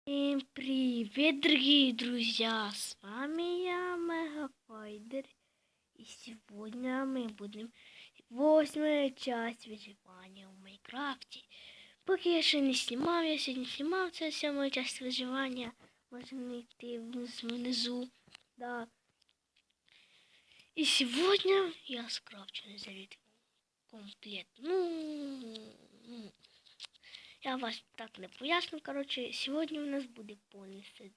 Всем привет, дорогие друзья! С вами я, Мегафайдер. И сегодня мы будем восьмая часть выживания в Майнкрафте. Поки я ще не знімав, я сьогодні знімав, це сьома часть виживання. Можна знайти вниз- внизу. Да. И сегодня я скрафчу независимый комплект. Ну, ну, я вас так не поясню. Коротше, сьогодні у нас буде повний сет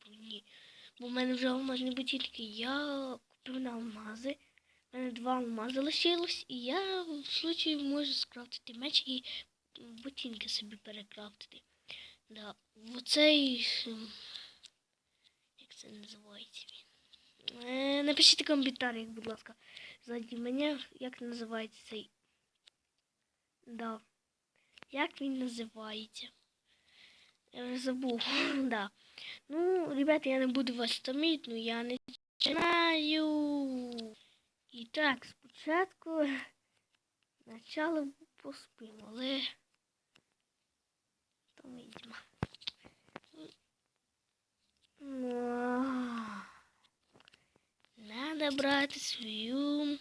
броні. Бо в мене вже алмазні ботинки. Я купив на алмази. У мене два алмази лишилось, і я в случаї можу скрафтити меч і ботинки собі перекрафтити. Да. Оцей. Як це називається він? Е, напишіть в коментарях, будь ласка, ззаді мене, як називається цей. Да. Як він називається? Я вже забув. да. Ну, ребята, я не буду вас томити, ну я не починаю. І так, спочатку начало поспимо, але там йдемо. Ну, Надо брати свою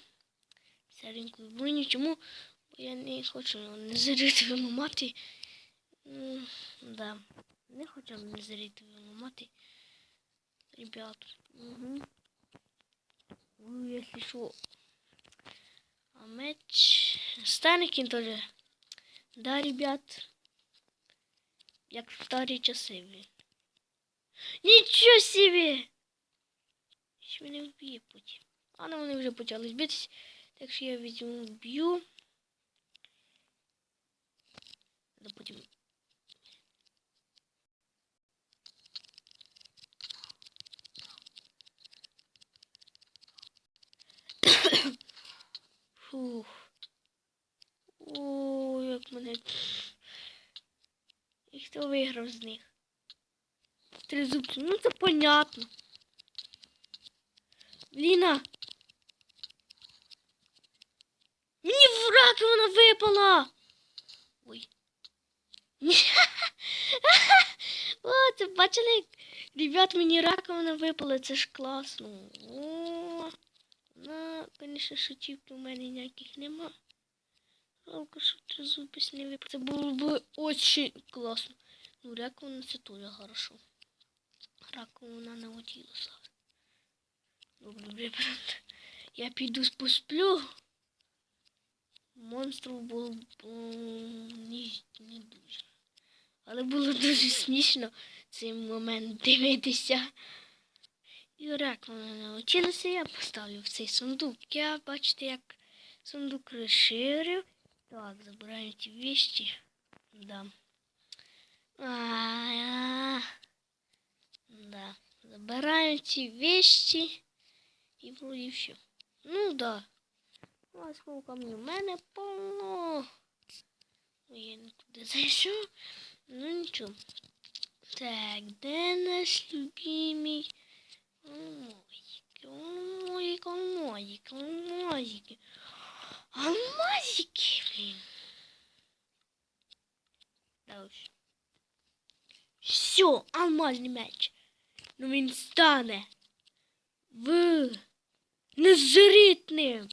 сереньку броню. Чому? Я не хочу не зарити ламати. М, Да. Не хочу не зарити ламати. Ребят. Угу. Ну, если что. А меч. Станикін тоже. Да, ребят. Як в старі часи. Нічого собі! Що мене вб'є потім. А ну вони вже почали збитись. Так що я візьму б'ю. Да потім. Фух. О, як мене. І хто виграв з них? Тризубці. Ну це понятно. Ліна. Мені в раковина випала. О, це бачили? Ребят, мені раковина випала, це ж класно. О, на, звісно, шутівки у мене ніяких нема. Жалко, що тризубець не випав. Це було б очень класно. Ну, раковина це теж хорошо. Раковина научилася. Добре. Я піду посплю. Монстрів було б не дуже. Але було дуже смішно цей момент дивитися. І як вона навчилася, я поставлю в цей сундук. Я бачите, як сундук розширив. Так, забираємо ті вещи. Да. А, да. Забираємо ці вещи. І вроді все. Ну да. Ну, а сколько камню? У мене повно. Я не туди зайшов. Ну нічого. Так, де наш любимий? Алмазики, алмазики, алмазики, алмазики. Алмазики, блин. Да уж. Все, алмазний меч. Ну він стане в незрітним.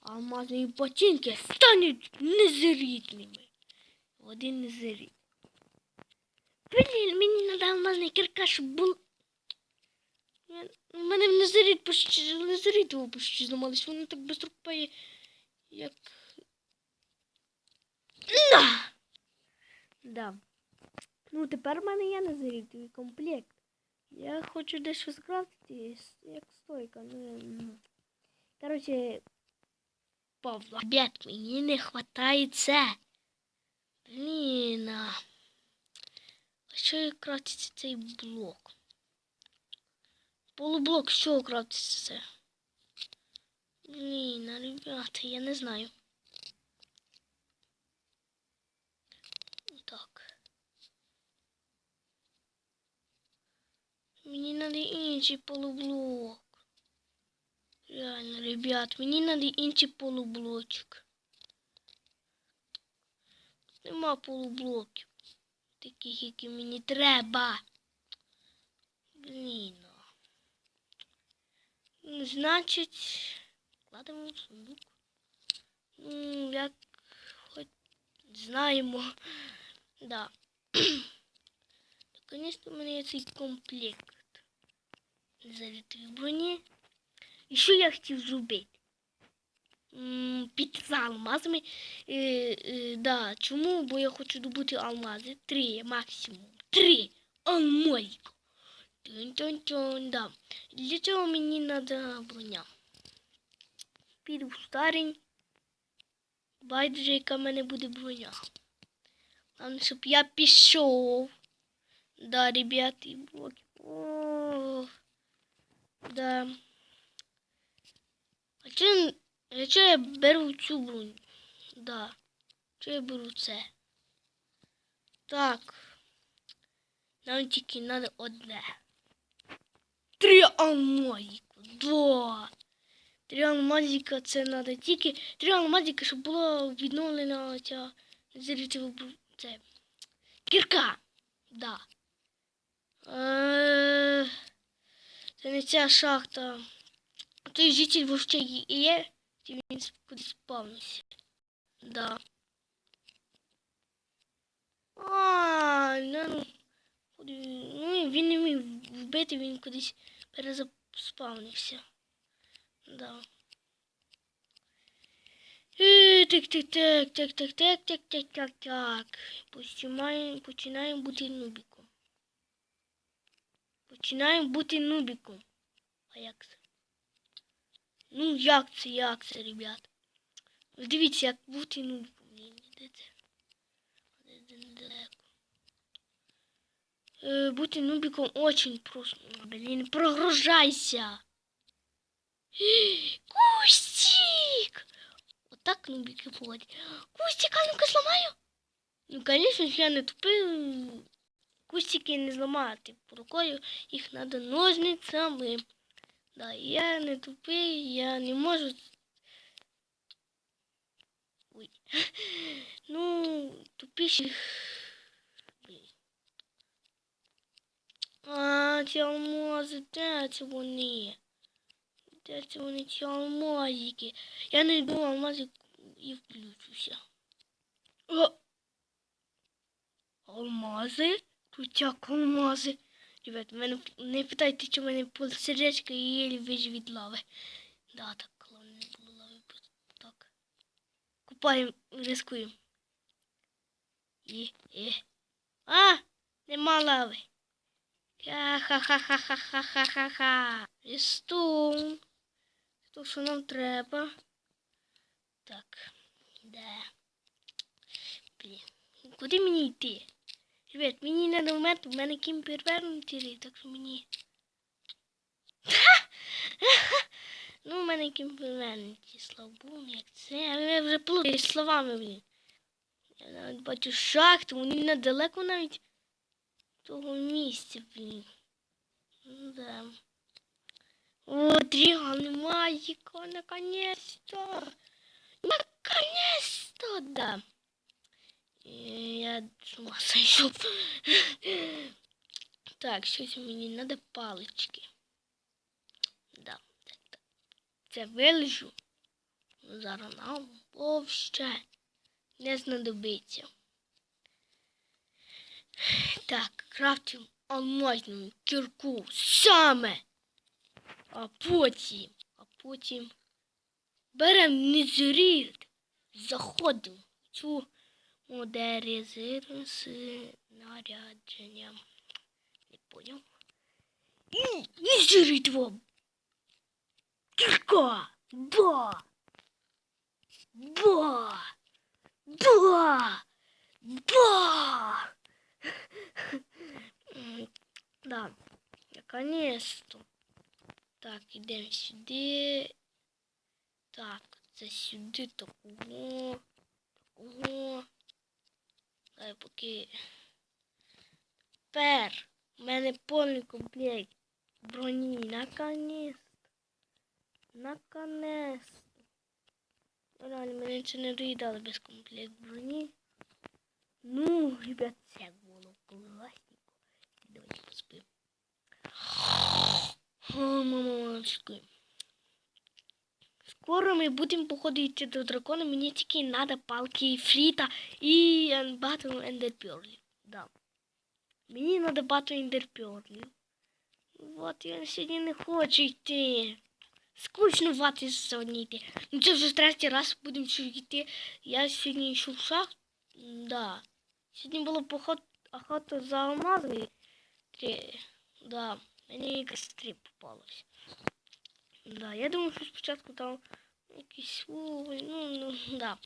Алмазні ботинки стануть незрітними. Один незріт. Блін, мені треба алмазний кирка, щоб був. У мене в незріт почти його почти зламались. Воно так швидко пає, як. На! Да. Ну, тепер в мене є незрітовий комплект. Я хочу дещо скрафтити, як стойка. Ну, короче, Павла. Ребят, мені не хватає це. Блін. а. Що крафтиться цей блок? Полублок, що крафтиться це? Блін, ребята, я не знаю. Так. Мені надо інший полублок. Реально, ребят, мені надо інший полублочок. Нема полублоків. таких, які мені треба. Блін. ну. Значить, кладемо в сундук. Як хоч знаємо. Да. Наконец-то у мене є цей комплект. Залітої броні. І що я хотів зробити? М, Під алмазами. Е, е, да. Чому? Бо я хочу добути алмази. Три максимум. Три алмазика. Тун-тун-тун, да. Для цього мені треба броня. Піду в старень. Байдуже, яка в мене буде броня. Главное, щоб я пішов. Да, ребята, блоки. О, да. А чо, а чо я беру цю броню? Да. Чо я беру це? Так. Нам тільки треба одне. Три алмазика. Да. Три алмазика це треба тільки. Три алмазика, щоб була відновлена ця зрителю це. Кірка. Да. Е, Це не ця шахта. Той житель вовче є, чи він кудись. Да. А, ну, ну він не міг вбити, він кудись перезаспавнився. Да. Так, так, так, так, так, так, так, так, так, так. Починаємо, починаємо бути нубіком. Починаємо бути нубіком. А як? Ну, як це, як це, ребят? Дивіться, як бути нубіком. Ні, де це? Бути нубіком очень просто. Блін, прогружайся. Кустик! Вот так нубики ходять. Кустик, а ну-ка сломаю. Ну, конечно, я не тупий. Кустики не зламати рукою, їх треба ножницями. Да, я не тупий, я не можу. Ой. Ну, тупіших. А, ці алмази, де це вони? Де це вони ці алмазики? Я не йду алмазик і включуся. О! Алмази? Тут як алмази. Ребят, мене не питайте, чи в мене полсердечка і єлі від лави. Да, так, головне не було лави. Так. Купаємо, рискуємо. І, і. А! Нема лави. Ха-ха-ха-ха-ха-ха-ха-ха. Рістун. То, що нам треба. Так. Де? Блін. Куди мені йти? Ребят, мені не до мене, в мене ким перевернутий, так що мені. ну, в мене ким перевернутий, слава як це. Я вже плутаю словами, блін. Я навіть бачу шахту, вони недалеко навіть того місця, блін. Ну да. О, Тріга немає, наконец-то. Наконец-то, да. Я с ума сойду. Так, щось мені треба палички. Да, так, так. Це вилежу. Зараз нам вовще не знадобиться. Так, крафтимо алмазну кірку саме. А потім, а потім беремо незрід, заходимо в цю модернізуємо снарядження. Не понял. І незрід вам. Кірка! Ба! Ба! Ба! Ба! Да, наконец-то. Так, ідемо сюди. Так, це сюди такого. Такого. Дай поки. Тепер. У мене повний комплект броні. Наконец. Наконец. Реально, мене це не доїдали без комплект броні. Ну, ребят, це було мамочки. О, мамочки. Скоро ми будемо походу йти до дракона. Мені тільки треба палки фріта і е, багато ендерперлів. Да. Мені треба багато ендерперлів. От я сьогодні не хочу йти. Скучно вати сьогодні йти. Ну це вже третій раз будемо йти. Я сьогодні йшов в шахту. Да. Сьогодні було поход охота за алмазами. Три. Да. Мені якась три попалось. Да, я думаю, що спочатку там якісь вуголь, ну, ну, да.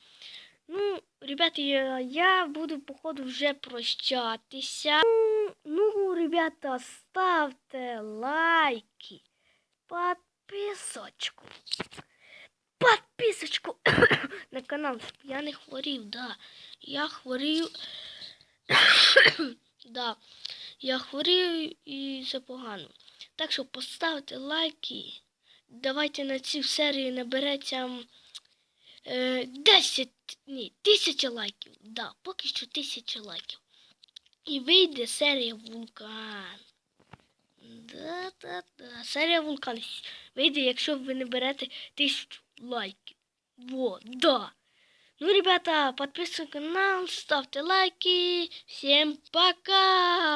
Ну, ребята, я, я буду, походу, вже прощатися. Ну, Ну, ребята, ставте лайки, подписочку. Подписочку на канал, щоб я не хворів, да. Я хворів. да. Я хворів і це погано. Так що поставте лайки. Давайте на цю серію набереться е, 10, ні, 1000 лайків. Да, поки що 1000 лайків. І вийде серія вулкан. Да, да, да. Серія вулкан вийде, якщо ви не берете 1000 лайків. Во, да. Ну, ребята, подписывайтесь на канал, ставьте лайки. Всем пока!